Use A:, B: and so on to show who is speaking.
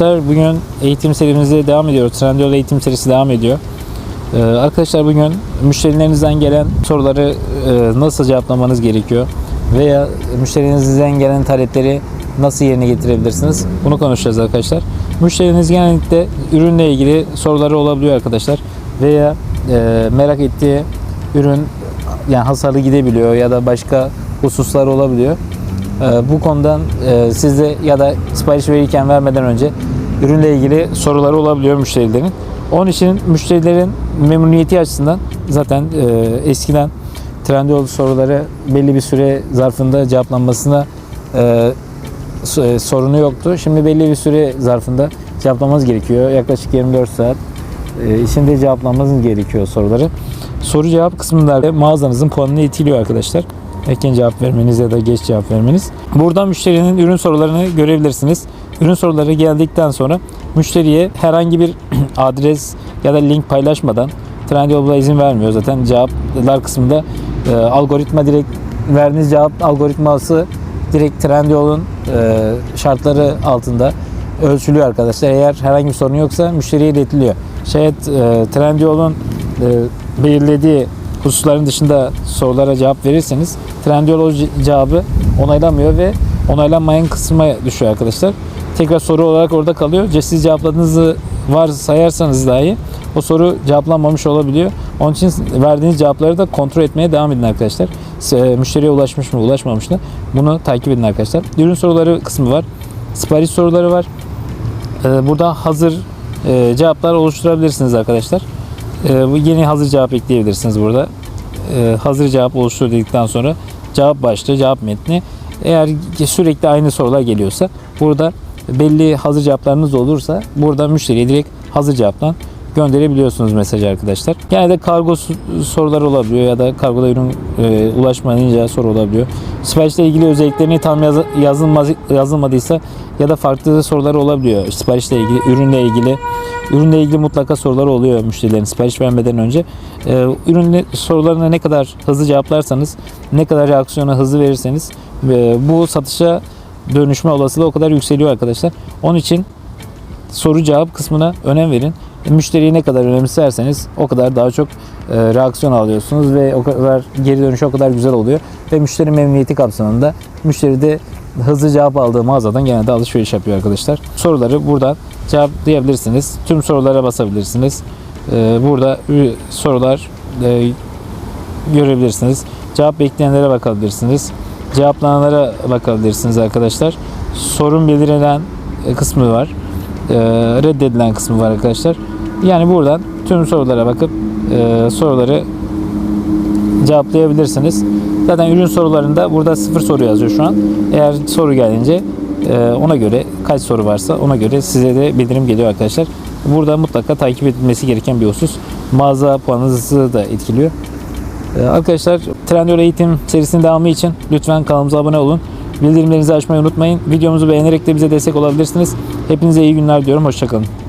A: Arkadaşlar bugün eğitim serimize devam ediyoruz. Trendyol eğitim serisi devam ediyor. Ee, arkadaşlar bugün müşterilerinizden gelen soruları e, nasıl cevaplamanız gerekiyor veya müşterinizden gelen talepleri nasıl yerine getirebilirsiniz? Bunu konuşacağız arkadaşlar. Müşteriniz genellikle ürünle ilgili soruları olabiliyor arkadaşlar veya e, merak ettiği ürün yani hasarlı gidebiliyor ya da başka hususlar olabiliyor. Ee, Bu konudan e, ya da sipariş verirken vermeden önce ürünle ilgili soruları olabiliyor müşterilerin. Onun için müşterilerin memnuniyeti açısından zaten e, eskiden Trendyol soruları belli bir süre zarfında cevaplanmasına e, e, sorunu yoktu. Şimdi belli bir süre zarfında cevaplamanız gerekiyor. Yaklaşık 24 saat e, içinde cevaplanmanız gerekiyor soruları. Soru cevap kısmında mağazanızın puanını etkiliyor arkadaşlar. Erken cevap vermeniz ya da geç cevap vermeniz. Buradan müşterinin ürün sorularını görebilirsiniz. Ürün soruları geldikten sonra müşteriye herhangi bir adres ya da link paylaşmadan Trendyol buna izin vermiyor zaten cevaplar kısmında e, algoritma direkt verdiğiniz cevap algoritması direkt Trendyol'un e, şartları altında ölçülüyor arkadaşlar. Eğer herhangi bir sorun yoksa müşteriye iletiliyor. Şayet e, Trendyol'un e, belirlediği hususların dışında sorulara cevap verirseniz Trendyol o ce- cevabı onaylamıyor ve onaylanmayan kısma düşüyor arkadaşlar. Tekrar soru olarak orada kalıyor. Siz cevapladığınızı varsayarsanız dahi o soru cevaplanmamış olabiliyor. Onun için verdiğiniz cevapları da kontrol etmeye devam edin arkadaşlar. Se- Müşteriye ulaşmış mı ulaşmamış mı bunu takip edin arkadaşlar. Ürün soruları kısmı var. Sipariş soruları var. Ee, Burada hazır e, cevaplar oluşturabilirsiniz arkadaşlar. Ee, Bu yeni hazır cevap ekleyebilirsiniz burada. Ee, Hazır cevap oluştur dedikten sonra cevap başlığı, cevap metni. Eğer sürekli aynı sorular geliyorsa burada belli hazır cevaplarınız olursa burada müşteriye direkt hazır cevaptan gönderebiliyorsunuz mesajı arkadaşlar. Genelde kargo soruları olabiliyor ya da kargoda ürün e, ulaşmayınca soru olabiliyor. Siparişle ilgili özelliklerini tam yaz, yazılmaz, yazılmadıysa ya da farklı soruları olabiliyor. Siparişle ilgili, ürünle ilgili. Ürünle ilgili mutlaka soruları oluyor müşterilerin sipariş vermeden önce. E, ürün sorularına ne kadar hızlı cevaplarsanız, ne kadar reaksiyona hızlı verirseniz e, bu satışa dönüşme olasılığı o kadar yükseliyor arkadaşlar. Onun için soru cevap kısmına önem verin. Müşteriyi ne kadar önemserseniz o kadar daha çok e, reaksiyon alıyorsunuz ve o kadar geri dönüş o kadar güzel oluyor. Ve müşteri memnuniyeti kapsamında müşteri de hızlı cevap aldığı mağazadan genelde alışveriş yapıyor arkadaşlar. Soruları buradan cevaplayabilirsiniz. Tüm sorulara basabilirsiniz. E, burada sorular e, görebilirsiniz. Cevap bekleyenlere bakabilirsiniz. Cevaplananlara bakabilirsiniz arkadaşlar. Sorun belirlenen e, kısmı var. E, reddedilen kısmı var arkadaşlar. Yani buradan tüm sorulara bakıp e, soruları cevaplayabilirsiniz. Zaten ürün sorularında burada sıfır soru yazıyor şu an. Eğer soru gelince e, ona göre kaç soru varsa ona göre size de bildirim geliyor arkadaşlar. Burada mutlaka takip edilmesi gereken bir husus. Mağaza puanınızı da etkiliyor. Ee, Arkadaşlar Trendyol eğitim serisinin devamı için lütfen kanalımıza abone olun. Bildirimlerinizi açmayı unutmayın. Videomuzu beğenerek de bize destek olabilirsiniz. Hepinize iyi günler diyorum. Hoşçakalın.